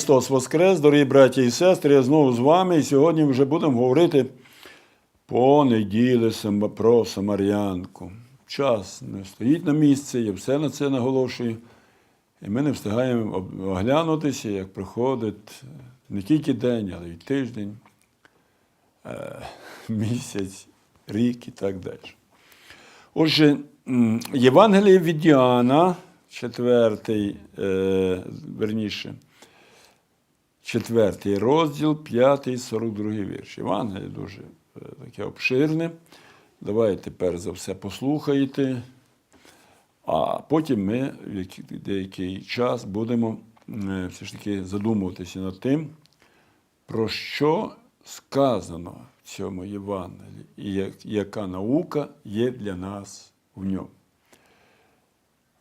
Христос Воскрес, дорогі браті і сестри, я знову з вами. І сьогодні вже будемо говорити по неділі про Самарянку. Час не стоїть на місці, я все на це наголошую. І ми не встигаємо оглянутися, як проходить не тільки день, але й тиждень, е, місяць, рік і так далі. Отже, Євангеліє від Діана, четвертий, е, верніше, четвертий розділ, п'ятий, сорок другий вірш. Євангеліє дуже е, таке обширне. Давайте перш за все послухайте, а потім ми в деякий час будемо е, все ж таки задумуватися над тим, про що сказано в цьому Євангелії, і яка наука є для нас в ньому.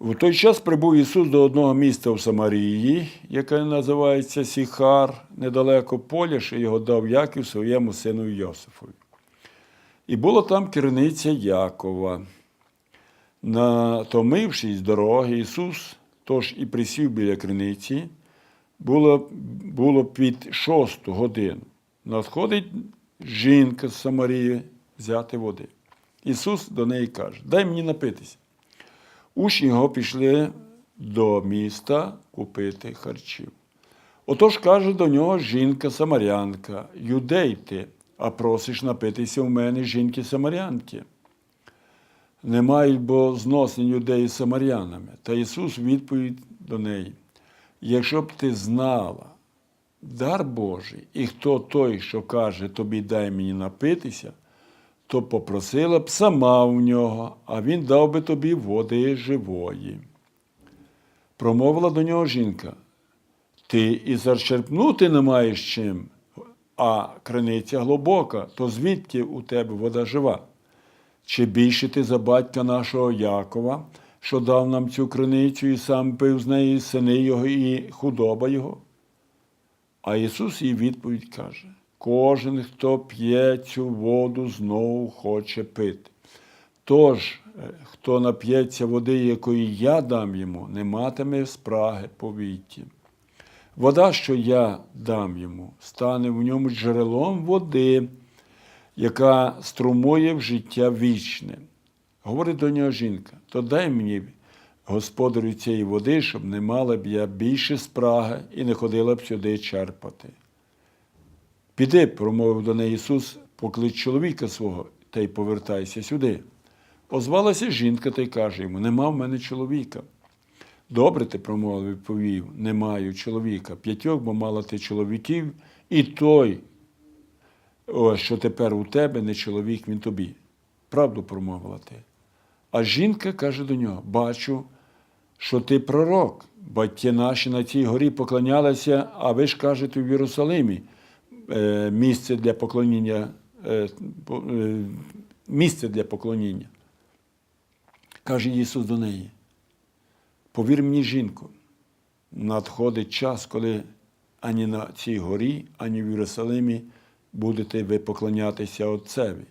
У той час прибув Ісус до одного міста в Самарії, яке називається Сіхар, недалеко поля, що його дав Яків своєму сину Йосифові. І була там керниця Якова. Натомившись дороги, Ісус тож і присів біля криниці, було, було під шосту годину. Надходить жінка з Самарії взяти води. Ісус до неї каже: Дай мені напитися. Учні його пішли до міста купити харчів. Отож каже до нього жінка самарянка: Юдей ти, а просиш напитися в мене жінки самарянки. Не мають бо зносин юдеї з самарянами. Та Ісус відповідь до неї: якщо б ти знала дар Божий, і хто той, що каже тобі дай мені напитися, то попросила б сама в нього, а він дав би тобі води живої. Промовила до нього жінка: Ти і зачерпнути не маєш чим, а криниця глибока, то звідки у тебе вода жива? Чи більше ти за батька нашого Якова, що дав нам цю криницю і сам пив з неї сини його і худоба його? А Ісус їй відповідь каже: кожен, хто п'є цю воду, знову хоче пити. Тож, е, хто нап'ється води, якої я дам йому, не матиме спраги повіті. Вода, що я дам йому, стане в ньому джерелом води, яка струмує в життя вічне. Говорить до нього жінка: то дай мені, господарю цієї води, щоб не мала б я більше спраги і не ходила б сюди черпати. Піди, промовив до неї Ісус, поклич чоловіка свого та й повертайся сюди. Озвалася жінка та й каже йому: Нема в мене чоловіка. Добре ти промовив, відповів, не маю чоловіка. П'ятьох, бо мала ти чоловіків, і той, що тепер у тебе, не чоловік, він тобі. Правду промовила ти. А жінка каже до нього: Бачу, що ти пророк. Батьки наші на цій горі поклонялися, а ви ж кажете в Єрусалимі місце для поклоніння, е, е, місце для поклоніння. Каже Ісус до неї. Повір мені, жінко, надходить час, коли ані на цій горі, ані в Єрусалимі будете ви поклонятися Отцеві.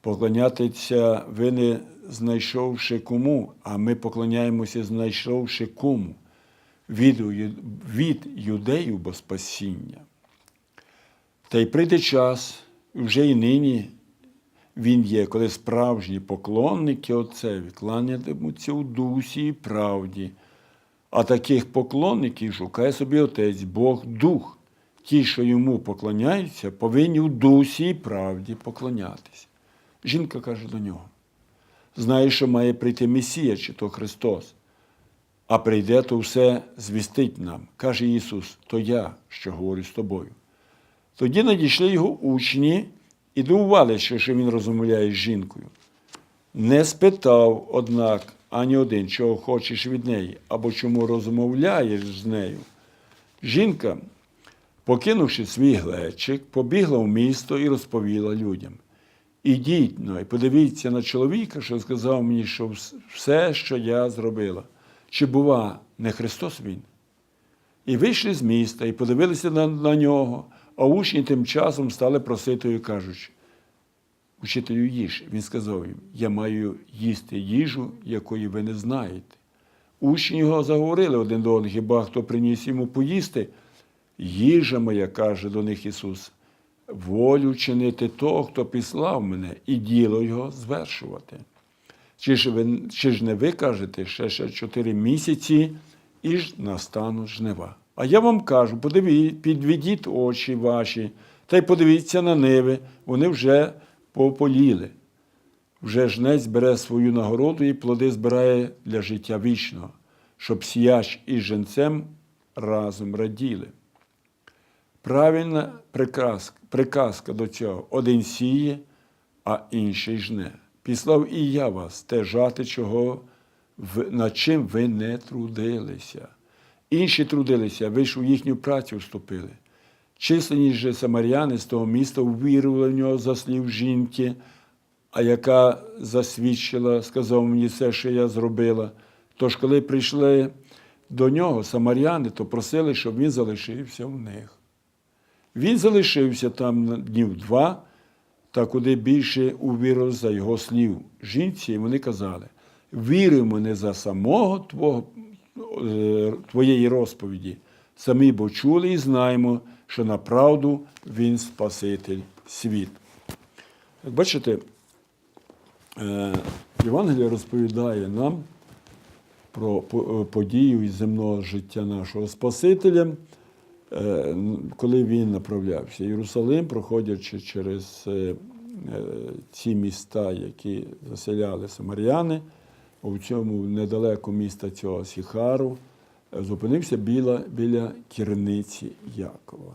Поклонятися ви не знайшовши кому, а ми поклоняємося, знайшовши кому від, від юдеїв бо спасіння. Та й прийде час, вже і нині він є, коли справжні поклонники Отцеві кланятимуться у дусі і правді. А таких поклонників шукає собі Отець, Бог Дух. Ті, що йому поклоняються, повинні у дусі і правді поклонятися. Жінка каже до нього: знає, що має прийти Месія, чи то Христос. А прийде, то все звістить нам, каже Ісус, то я, що говорю з тобою. Тоді надійшли його учні і дивувалися, що він розмовляє з жінкою. Не спитав, однак, ані один, чого хочеш від неї, або чому розмовляєш з нею. Жінка, покинувши свій глечик, побігла в місто і розповіла людям. Ідіть ну, і подивіться на чоловіка, що сказав мені, що все, що я зробила. Чи, бува, не Христос він? І вийшли з міста і подивилися на, на нього, а учні тим часом стали просити і кажучи, учителю їж. Він сказав їм, я маю їсти їжу, якої ви не знаєте. Учні його заговорили один до одного, хіба хто приніс йому поїсти. їжа моя, каже до них Ісус, волю чинити того, хто післав мене, і діло його звершувати. Чи ж, ви, чи ж не ви кажете, ще ще чотири місяці і ж настануть жнива? А я вам кажу, подивіть, підведіть очі ваші, та й подивіться на ниви, вони вже пополіли. Вже жнець бере свою нагороду і плоди збирає для життя вічного, щоб сіяч із женцем разом раділи. Правильна приказка, приказка до цього один сіє, а інший жне. Післав і я вас те жати, чого над чим ви не трудилися. Інші трудилися, ви ж у їхню працю вступили. Численність же самаряни з того міста увірували в нього за слів жінки, а яка засвідчила, сказав мені все, що я зробила. Тож, коли прийшли до нього самаряни, то просили, щоб він залишився в них. Він залишився там днів два, та куди більше увірив за його слів. Жінці і вони казали: віримо не за самого твого, твоєї розповіді, самі бо чули і знаємо, що направду він Спаситель світ. Як бачите, е, Євангелія розповідає нам про е, подію із земного життя нашого Спасителя, е, коли він направлявся в Єрусалим, проходячи через е, е, ці міста, які заселяли самаряни, у цьому недалеко міста цього Сіхару, зупинився біля, біля кірниці Якова.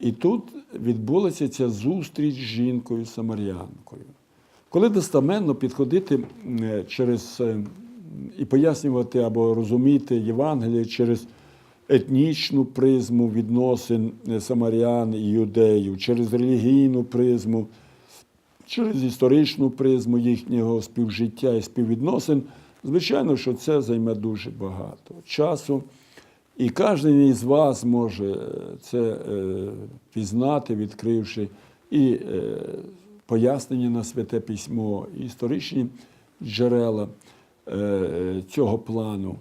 І тут відбулася ця зустріч з жінкою самарянкою. Коли достаменно підходити через е, і пояснювати або розуміти Євангеліє через етнічну призму відносин е, самарян і юдеїв, через релігійну призму, через історичну призму їхнього співжиття і співвідносин, звичайно, що це займе дуже багато часу. І кожен із вас може це е, пізнати, відкривши і е, пояснення на святе письмо, і історичні джерела е, цього плану.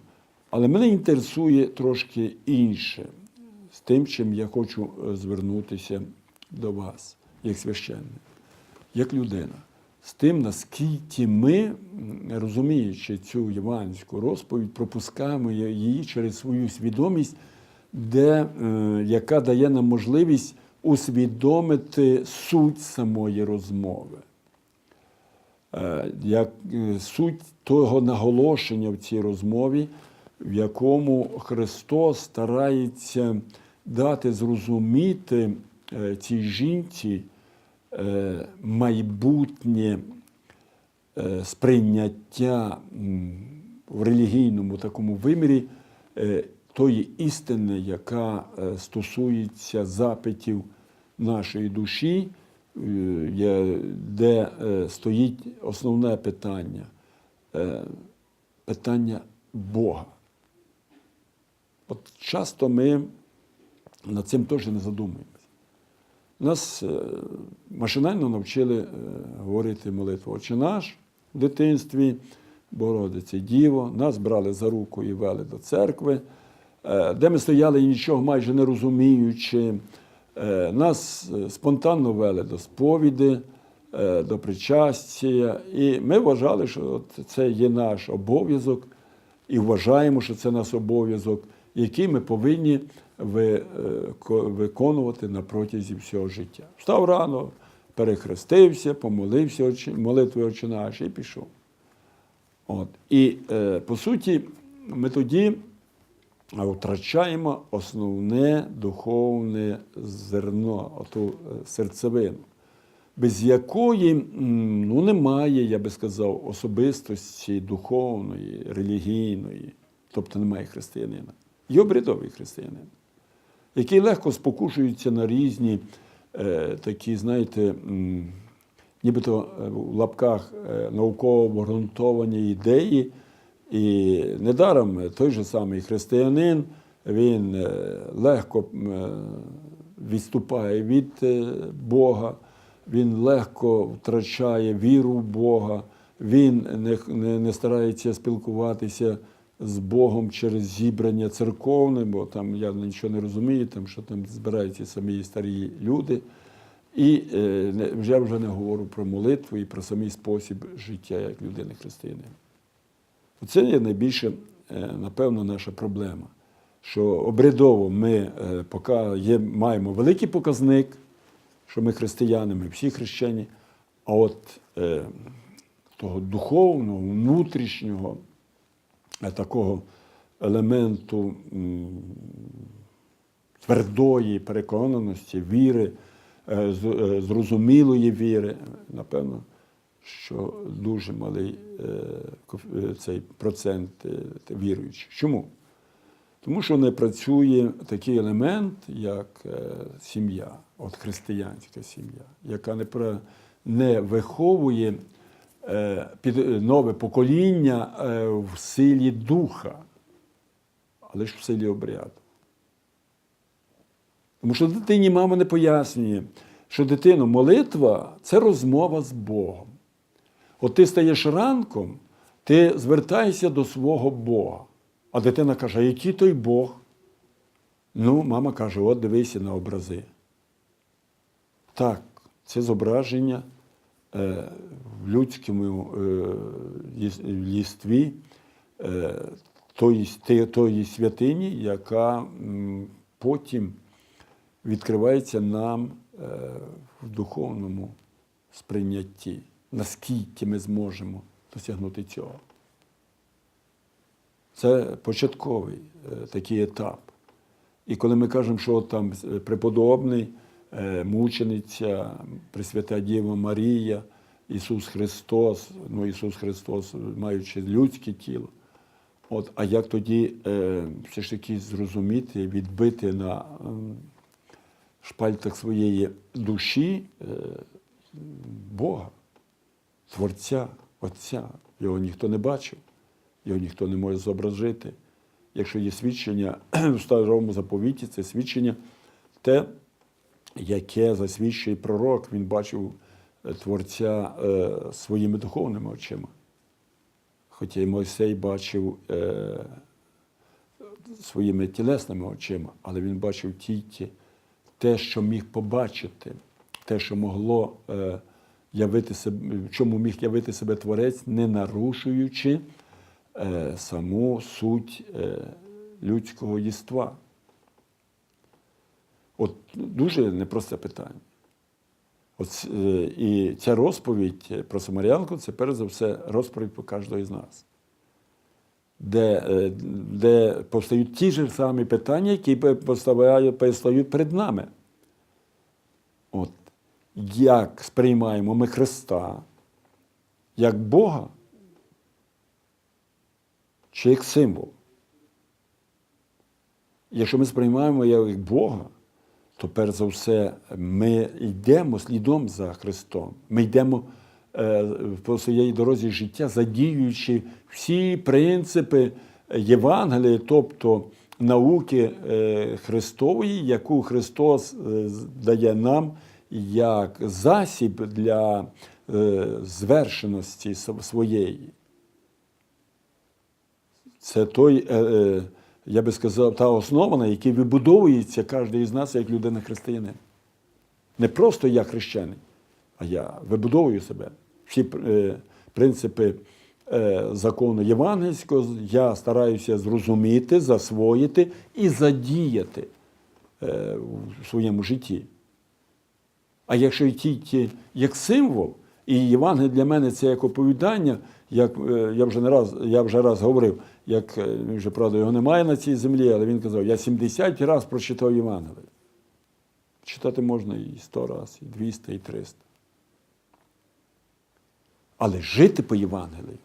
Але мене інтересує трошки інше з тим, чим я хочу е, звернутися до вас, як священник, як людина. З тим, наскільки ми, розуміючи цю євангельську розповідь, пропускаємо її через свою свідомість, де, е, яка дає нам можливість усвідомити суть самої розмови. Е, як е, суть того наголошення в цій розмові, в якому Христос старається дати зрозуміти е, цій жінці майбутнє е, сприйняття в релігійному такому вимірі е, тої істини, яка е, стосується запитів нашої душі, е, де е, стоїть основне питання е, питання Бога. От часто ми над цим теж не задумуємося. Нас е, машинально навчили е, говорити молитву Отче наш в дитинстві, Богородице Діво, нас брали за руку і вели до церкви, е, де ми стояли і нічого майже не розуміючи. Нас спонтанно вели до сповіди, до причастя. І ми вважали, що це є наш обов'язок, і вважаємо, що це наш обов'язок, який ми повинні ви- е, ко- виконувати на протязі всього життя. Встав рано, перехрестився, помолився молитвою наш і пішов. От. І е, по суті, ми тоді втрачаємо основне духовне зерно, оту е, серцевину, без якої ну, немає, я би сказав, особистості духовної, релігійної, тобто немає християнина. Є обрядовий християнин, який легко спокушується на різні е, такі, знаєте, нібито е, в лапках е, науково обґрунтовані ідеї. І недаром той же самий християнин, він е, легко відступає від Бога, він легко втрачає віру в Бога, він не, не, не старається спілкуватися з Богом через зібрання церковне, бо там я нічого не розумію, там, що там збираються самі старі люди. І е, вже вже не говорю про молитву і про самий спосіб життя як людини християнина. Це є найбільше, е, напевно, наша проблема. Що обрядово ми е, поки є, маємо великий показник, що ми християни, ми всі хрещені, а от е, того духовного, внутрішнього, такого елементу твердої переконаності, віри, е, е, зрозумілої віри, напевно, що дуже малий е, е, цей процент е, віруючих. Чому? Тому що не працює такий елемент, як е, сім'я, от християнська сім'я, яка не, виховує е, під, е, нове покоління е, в силі духа, але ж в силі обряду. Тому що дитині мама не пояснює, що дитино, молитва це розмова з Богом. От ти стаєш ранком, ти звертаєшся до свого Бога. А дитина каже, який той Бог? Ну, мама каже, от дивися на образи. Так, це зображення е, в людському е, єстві е, тої, святині, яка потім відкривається нам е, в духовному сприйнятті. Наскільки ми зможемо досягнути цього. Це початковий е, такий етап. І коли ми кажемо, що там е, преподобний, е, мучениця, Пресвята Діва Марія, Ісус Христос, ну Ісус Христос, маючи людське тіло. От, а як тоді е, все ж таки зрозуміти, відбити на ем, шпальтах своєї душі е, Бога, Творця, Отця. Його ніхто не бачив, його ніхто не може зобразити. Якщо є свідчення в старому заповіті, це свідчення те, яке засвідчує пророк, він бачив е, Творця е, своїми духовними очима. Хоча і Мойсей бачив е, своїми тілесними очима, але він бачив тільки те, що міг побачити, те, що могло явити себе, в чому міг явити себе творець, не нарушуючи саму суть людського єства. От дуже непросте питання. От, е, і ця розповідь про Самарянку це перш за все розповідь про кожного з нас, де, е, де повстають ті ж самі питання, які постають перед нами. От, як сприймаємо ми Христа, як Бога чи як символ? Якщо ми сприймаємо його як Бога, то перш за все ми йдемо слідом за Христом. Ми йдемо е, по своїй дорозі життя, задіюючи всі принципи Євангелія, тобто науки е, Христової, яку Христос е, дає нам як засіб для звершеності св- своєї. Це той, я би сказав, та основа, на якій вибудовується кожен із нас як людина християнин. Не просто я хрещений, а я вибудовую себе. Всі е, принципи е, закону євангельського я стараюся зрозуміти, засвоїти і задіяти е, в своєму житті. А якщо й тільки як символ, і Євангеліє для мене це як оповідання, як е, я вже не раз, я вже раз говорив, як е, він вже правда його немає на цій землі, але він казав, я 70 разів прочитав Євангеліє. Читати можна і 100 разів, і 200, і 300. Але жити по Євангелію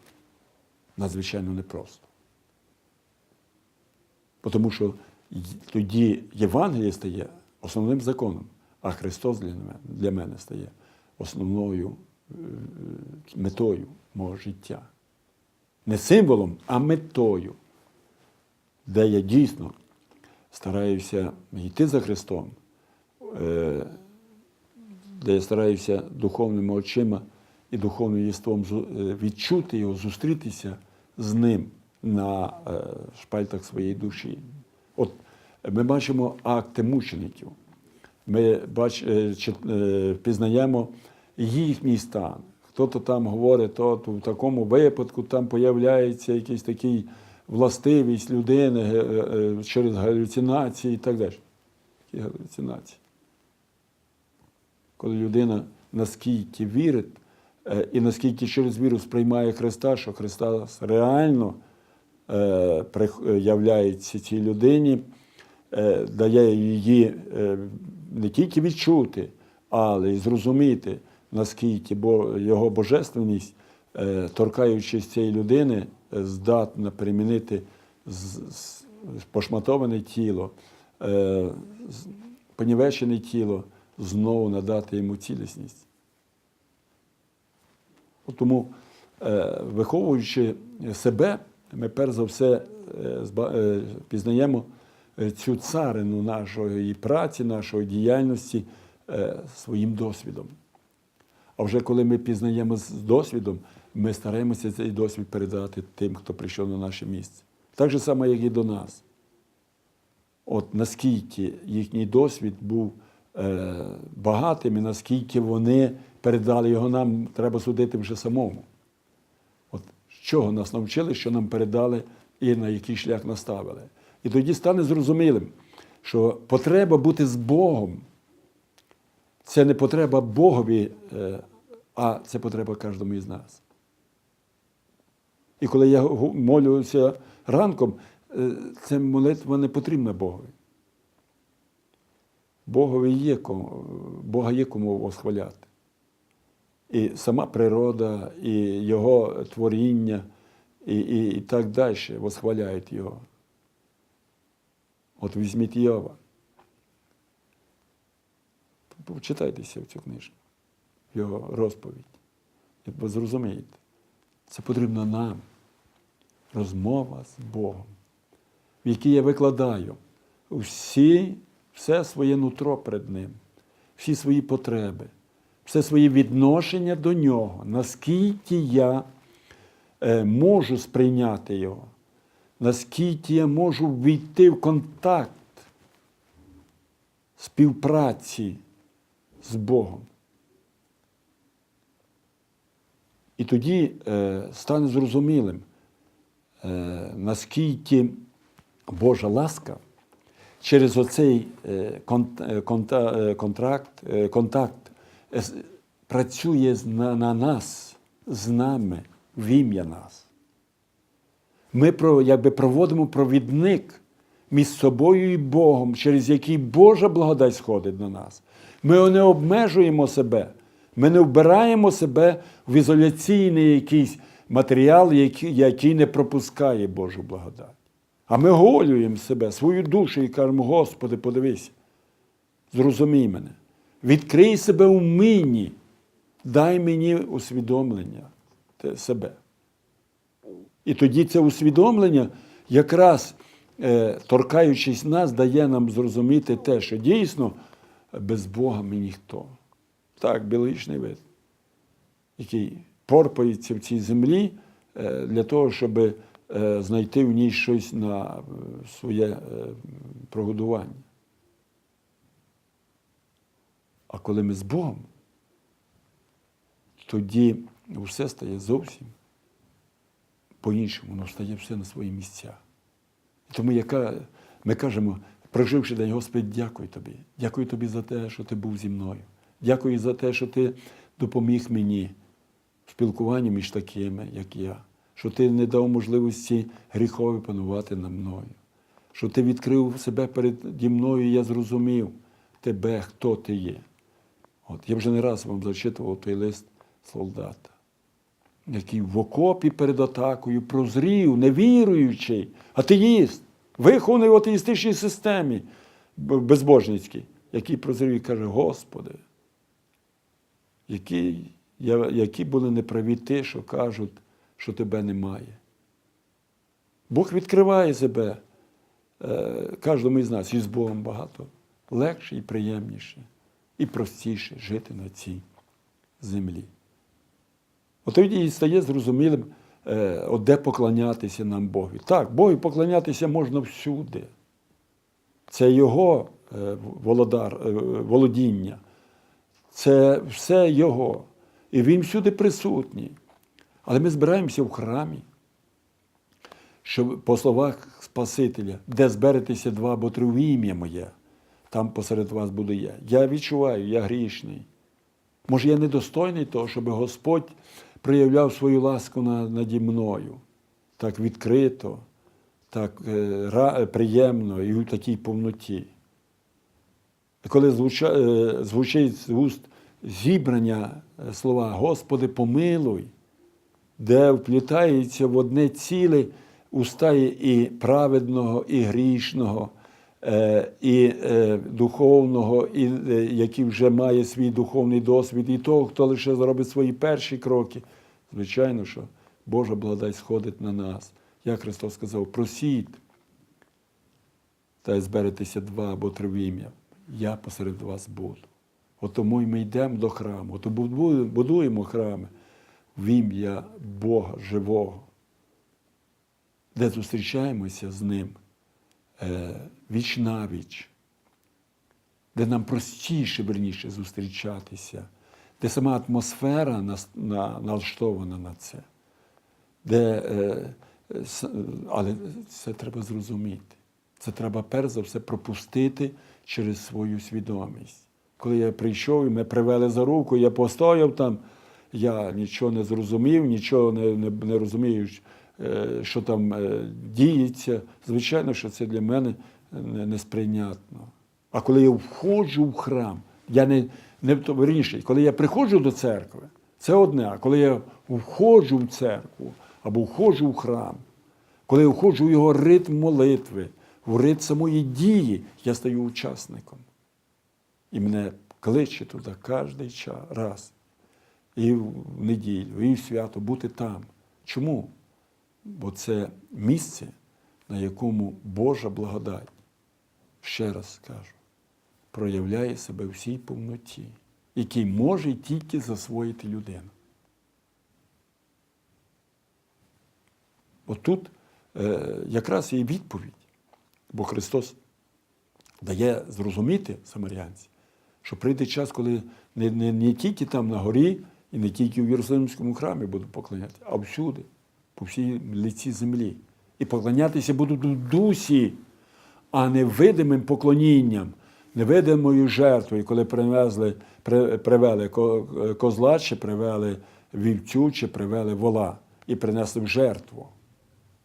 надзвичайно непросто. Тому що тоді Євангеліє стає основним законом, а Христос для мене, стає основною метою мого життя. Не символом, а метою, де я дійсно стараюся йти за Христом, е, де я стараюся духовними очима і духовним єством е, відчути його, зустрітися з ним, на е, шпальтах своєї душі. От ми бачимо акти мучеників. Ми бач, е, е, пізнаємо їхній стан. Хто-то там говорить, то, в такому випадку там появляється якийсь такий властивість людини е, е, через галюцинації і так далі. Які галюцинації? Коли людина наскільки вірить е, і наскільки через віру сприймає Христа, що Христос реально е, е, являється цій людині, е, дає її е, не тільки відчути, але й зрозуміти, наскільки бо- його божественність, е, торкаючись цієї людини, е, здатна з- пошматоване тіло, е, понівечене тіло, знову надати йому цілісність. Тому, виховуючи себе, ми перш за все пізнаємо цю царину нашої праці, нашої діяльності своїм досвідом. А вже коли ми пізнаємо з досвідом, ми стараємося цей досвід передати тим, хто прийшов на наше місце. Так же само, як і до нас. От наскільки їхній досвід був е, багатим, і наскільки вони передали його нам, треба судити вже самому. От чого нас навчили, що нам передали і на який шлях наставили. І тоді стане зрозумілим, що потреба бути з Богом це не потреба Богові, е, а це потреба кожному із нас. І коли я молюся ранком, е, ця молитва не потрібна Богові. Богові є кому, Бога є кому восхваляти. І сама природа, і Його творіння, і, і, і так далі восхваляють Його. От візьміть Йова. Почитайтеся в цю книжку, його розповідь. І ви зрозумієте, це потрібно нам. Розмова з Богом, в якій я викладаю всі, все своє нутро перед Ним, всі свої потреби, все своє відношення до Нього, наскільки я е, можу сприйняти Його, наскільки я можу війти в контакт співпраці з Богом. І тоді е, стане зрозумілим, е, наскільки Божа ласка через оцей е, е, конта- е, контракт, е, контакт е, працює на, на нас, з нами, в ім'я нас. Ми якби проводимо провідник між собою і Богом, через який Божа благодать сходить на нас. Ми не обмежуємо себе, ми не вбираємо себе в ізоляційний якийсь матеріал, який, який не пропускає Божу благодать. А ми голюємо себе, свою душу і кажемо, Господи, подивися, зрозумій мене, відкрий себе у мені, дай мені усвідомлення себе. І тоді це усвідомлення, якраз е, торкаючись нас, дає нам зрозуміти те, що дійсно без Бога ми ніхто. Так, біологічний вид, який порпається в цій землі е, для того, щоб е, знайти в ній щось на е, своє прогодування. А коли ми з Богом, тоді все стає зовсім по-іншому, воно стає все на свої місця. Тому яка, ми кажемо, проживши день, Господи, дякую тобі. Дякую тобі за те, що ти був зі мною. Дякую за те, що ти допоміг мені в спілкуванні між такими, як я. Що ти не дав можливості гріхові панувати над мною. Що ти відкрив себе переді мною, і я зрозумів тебе, хто ти є. От я вже не раз вам зачитував той лист солдата який в окопі перед атакою прозрів, невіруючий, атеїст, вихований в атеїстичній системі безбожницькій, який прозрів і каже: Господи, які, які були неправі ті, що кажуть, що тебе немає. Бог відкриває себе е, кожному із нас, і з Богом багато легше і приємніше, і простіше жити на цій землі. От тоді і стає зрозумілим, е, от де поклонятися нам Богові. Так, Богу поклонятися можна всюди. Це Його е, володар, володіння. Це все Його. І Він всюди присутній. Але ми збираємося в храмі, щоб по словах Спасителя, де зберетеся два або три в ім'я моє, там посеред вас буду я. Я відчуваю, я грішний. Може, я недостойний того, щоб Господь проявляв свою ласку наді мною так відкрито, так е, приємно і у такій повноті. Коли е, звучить з уст зібрання е, слова Господи, помилуй, де вплітається в одне ціле уста і праведного, і грішного, е, і духовного, і який вже має свій духовний досвід, і того, хто лише зробить свої перші кроки. Звичайно, що Божа благодать сходить на нас. Як Христос сказав, просіть, та й зберетеся два або три в ім'я. Я посеред вас буду. От тому й ми йдемо до храму, от будуємо- храми в ім'я Бога живого, де зустрічаємося з Ним е, віч навіч, де нам простіше, верніше, зустрічатися, де сама атмосфера на- налаштована на це. Де, е, але це треба зрозуміти. Це треба перш за все пропустити через свою свідомість. Коли я прийшов і мене привели за руку, я постояв там, я нічого не зрозумів, нічого не, не, не розумію, е, що там е, діється. Звичайно, що це для мене несприйнятно. А коли я входжу в храм, я не, не верніше, коли я приходжу до церкви, це одне. А коли я входжу в церкву або входжу в храм, коли я входжу в його ритм молитви, в самої дії, я стаю учасником. І мене кличе туди кожен раз. І в неділю, і в свято бути там. Чому? Бо це місце, на якому Божа благодать, ще раз скажу, проявляє себе всій повноті, який може тільки засвоїти людина. Отут е, якраз і відповідь, бо Христос дає зрозуміти самарянці, що прийде час, коли не, не, не тільки там на горі і не тільки в Єрусалимському храмі буду поклонятися, а всюди, по всій лиці землі. І поклонятися будуть у дусі, а не видимим поклонінням, невидимою жертвою, коли привезли, привели козла, чи привели вівцю, чи привели вола і принесли в жертву.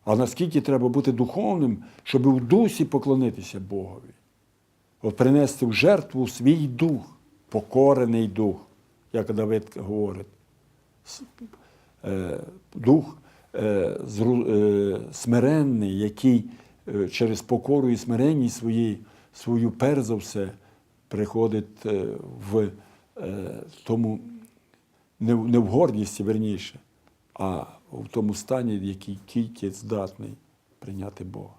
А наскільки треба бути духовним, щоб у дусі поклонитися Богові? От принести в жертву свій дух, покорений дух, як Давид говорить. Е, Дух е, е, смиренний, який через покору і смиренність свої, свою перш за все приходить в тому, не в гордісті, верніше, а в тому стані, в який тільки здатний прийняти Бога.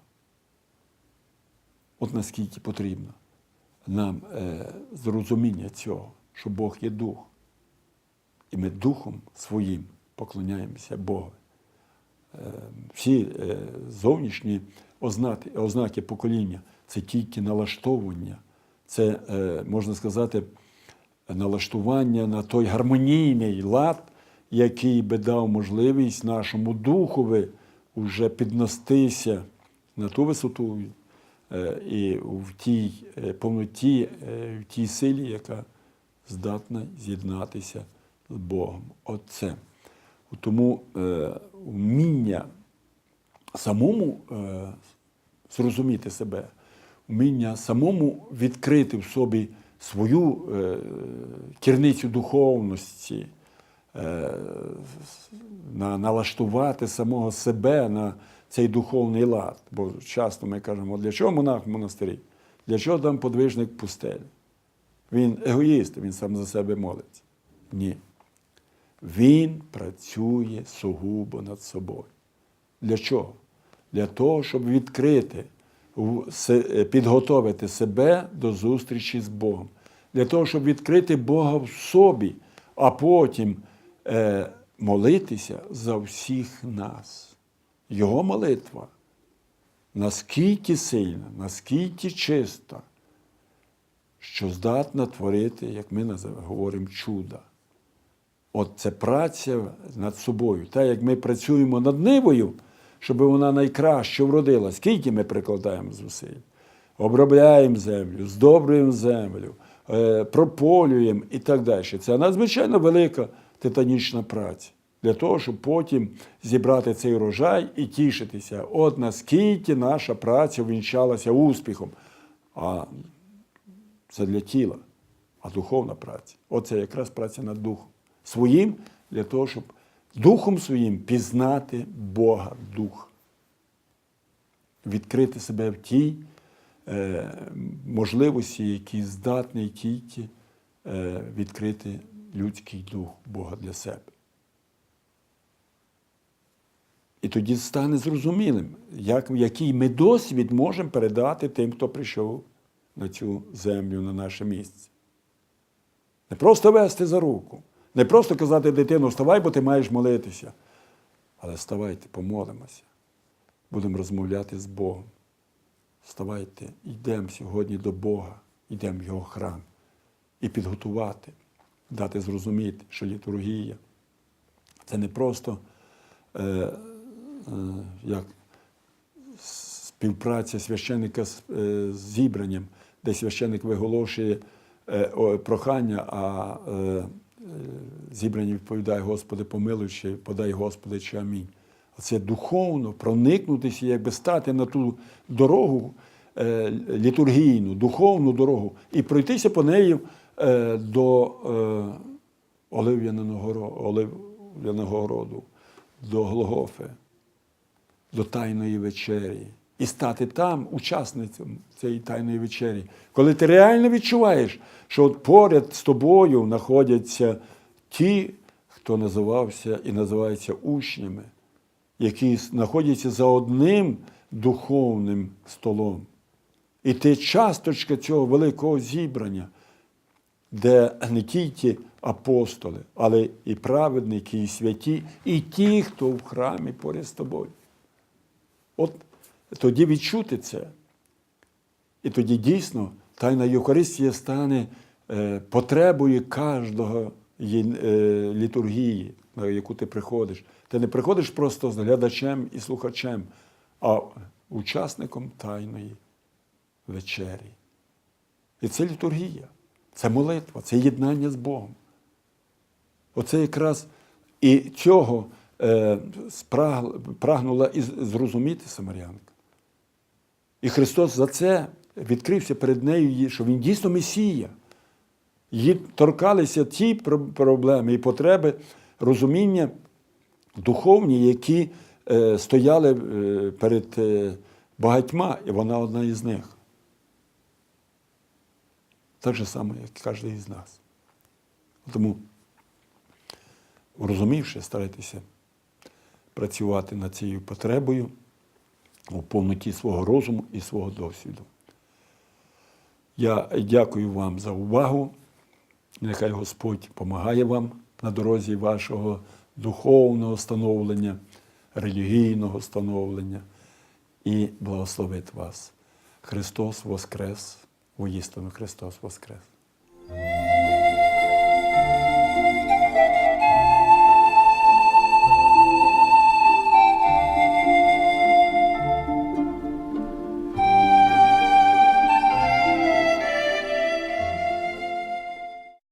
От наскільки потрібно нам е, зрозуміння цього, що Бог є дух. І ми духом своїм поклоняємося Богу. Е, всі е, зовнішні ознаки, ознаки покоління це тільки налаштовування, це, е, можна сказати, налаштування на той гармонійний лад, який би дав можливість нашому духові вже піднестися на ту висоту е, і в тій е, повноті, е, в тій силі, яка здатна з'єднатися з Богом. Отце. Тому вміння самому зрозуміти себе, вміння самому відкрити в собі свою керницю духовності, на, налаштувати самого себе на цей духовний лад. Бо часто ми кажемо, для чого монах в монастирі? Для чого там подвижник в пустелі? Він егоїст, він сам за себе молиться. Ні. Він працює сугубо над собою. Для чого? Для того, щоб відкрити, в- підготовити себе до зустрічі з Богом. Для того, щоб відкрити Бога в собі, а потім е, молитися за всіх нас. Його молитва наскільки сильна, наскільки чиста, що здатна творити, як ми говоримо, чуда. От це праця над собою. Так як ми працюємо над нивою, щоб вона найкраще вродила, скільки ми прикладаємо зусиль. Обробляємо землю, здобрюємо землю, е, прополюємо і так далі. Це надзвичайно велика титанічна праця для того, щоб потім зібрати цей урожай і тішитися. От наскільки наша праця вінчалася успіхом. А це для тіла, а духовна праця. Оце якраз праця над духом. Своїм для того, щоб духом своїм пізнати Бога Духа. Відкрити себе в тій е, можливості, які здатний тільки е, відкрити людський дух Бога для себе. І тоді стане зрозумілим, як, який ми досвід можемо передати тим, хто прийшов на цю землю, на наше місце. Не просто вести за руку, не просто казати дитину, вставай, бо ти маєш молитися. Але вставайте, помолимося. Будемо розмовляти з Богом. Вставайте, йдемо сьогодні до Бога, йдемо в Його храм. І підготувати, дати зрозуміти, що літургія це не просто е, е, як співпраця священника з, е, зібранням, де священник виголошує е, о, прохання, а е, е, зібрані відповідає, Господи, помилуй, чи подай Господи, чи амінь. А це духовно проникнутися, якби стати на ту дорогу е, літургійну, духовну дорогу і пройтися по неї до е, Олив'яного ро- роду, до Голгофи, до Тайної вечері. І стати там учасницем цієї тайної вечері. Коли ти реально відчуваєш, що от поряд з тобою знаходяться ті, хто називався і називаються учнями, які знаходяться за одним духовним столом. І ти часточка цього великого зібрання, де не тільки апостоли, але і праведники, і святі, і ті, хто в храмі поряд з тобою. От тоді відчути це. І тоді дійсно тайна Євхаристія стане е, потребою кожного е, літургії, на яку ти приходиш. Ти не приходиш просто з глядачем і слухачем, а учасником тайної вечері. І це літургія, це молитва, це єднання з Богом. Оце якраз і цього е, прагнула і зрозуміти Самарянка. І Христос за це відкрився перед нею, що Він дійсно Месія. Її торкалися ті проблеми і потреби розуміння духовні, які е, стояли е, перед е, багатьма, і вона одна із них. Так же само, як кожен із нас. Тому, розумівши, старайтеся працювати над цією потребою у повноті свого розуму і свого досвіду. Я дякую вам за увагу. Нехай Господь допомагає вам на дорозі вашого духовного становлення, релігійного становлення і благословить вас. Христос Воскрес, воістину Христос Воскрес.